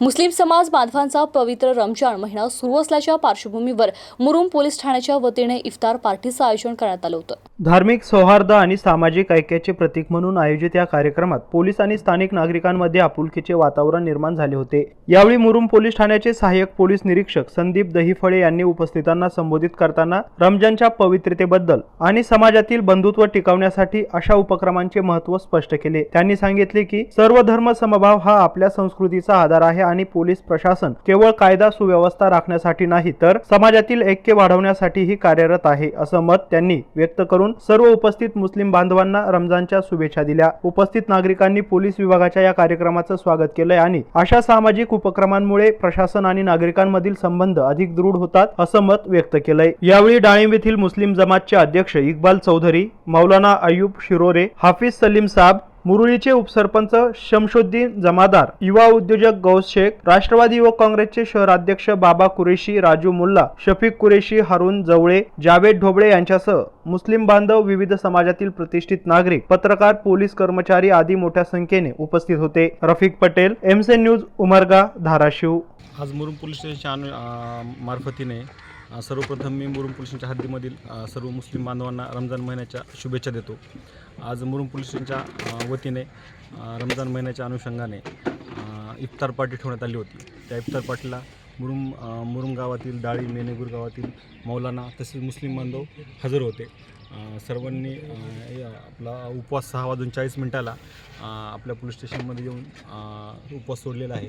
मुस्लिम समाज बांधवांचा पवित्र रमजान महिना सुरू असल्याच्या पार्श्वभूमीवर मुरुम पोलीस ठाण्याच्या वतीने इफ्तार पार्टीचं आयोजन करण्यात आलं होतं. धार्मिक सौहार्द आणि सामाजिक ऐक्याचे प्रतीक म्हणून आयोजित या कार्यक्रमात पोलीस आणि स्थानिक नागरिकांमध्ये आपुलकीचे वातावरण निर्माण झाले होते. यावेळी मुरुम पोलीस ठाण्याचे सहाय्यक पोलीस निरीक्षक संदीप दहिफळे यांनी उपस्थितांना संबोधित करताना रमजानच्या पवित्रतेबद्दल आणि समाजातील बंधुत्व टिकवण्यासाठी अशा उपक्रमांचे महत्त्व स्पष्ट केले. त्यांनी सांगितले की सर्व धर्म समभाव हा आपल्या संस्कृतीचा आधार आहे आणि पोलीस प्रशासन केवळ कायदा सुव्यवस्था राखण्यासाठी नाही तर समाजातील ऐक्य वाढवण्यासाठीही कार्यरत आहे असं मत त्यांनी व्यक्त करून सर्व उपस्थित मुस्लिम बांधवांना रमजानच्या शुभेच्छा दिल्या. उपस्थित नागरिकांनी पोलीस विभागाच्या या कार्यक्रमाचं स्वागत केलंय आणि अशा सामाजिक उपक्रमांमुळे प्रशासन आणि नागरिकांमधील संबंध अधिक दृढ होतात असं मत व्यक्त केलंय. यावेळी डाळिंब येथील मुस्लिम जमातचे अध्यक्ष इक्बाल चौधरी मौलाना अयूब शिरोरे हाफिज सलीम साब मुरुळीचे उपसरपंच शमशुद्दीन जमादार युवा उद्योजक गौस शेख राष्ट्रवादी युवक काँग्रेसचे शहराध्यक्ष बाबा कुरेशी राजू मुल्ला शफीक कुरेशी हारून जवळे जावेद ढोबळे यांच्यासह मुस्लिम बांधव विविध समाजातील प्रतिष्ठित नागरिक पत्रकार पोलीस कर्मचारी आदी मोठ्या संख्येने उपस्थित होते. रफिक पटेल एमसे न्यूज उमरगा धाराशिव. आज मुरुम पोलीस स्टेशन मार्फतीने सर्वप्रथम मी मुरुम पोलिसांच्या हद्दीमधील सर्व मुस्लिम बांधवांना रमजान महिन्याच्या शुभेच्छा देतो. आज मुरुम पोलिसांच्या वतीने रमजान महिन्याच्या अनुषंगाने इफ्तार पार्टी ठेवण्यात आली होती. त्या इफ्तार पार्टीला मुरुम मुरुम गावातील डाळी मेनेगूर गावातील मौलाना तसेच मुस्लिम बांधव हजर होते. सर्वांनी आपला उपवास सहा वाजून चाळीस मिनिटाला आपल्या पोलीस स्टेशनमध्ये येऊन उपवास सोडलेला आहे.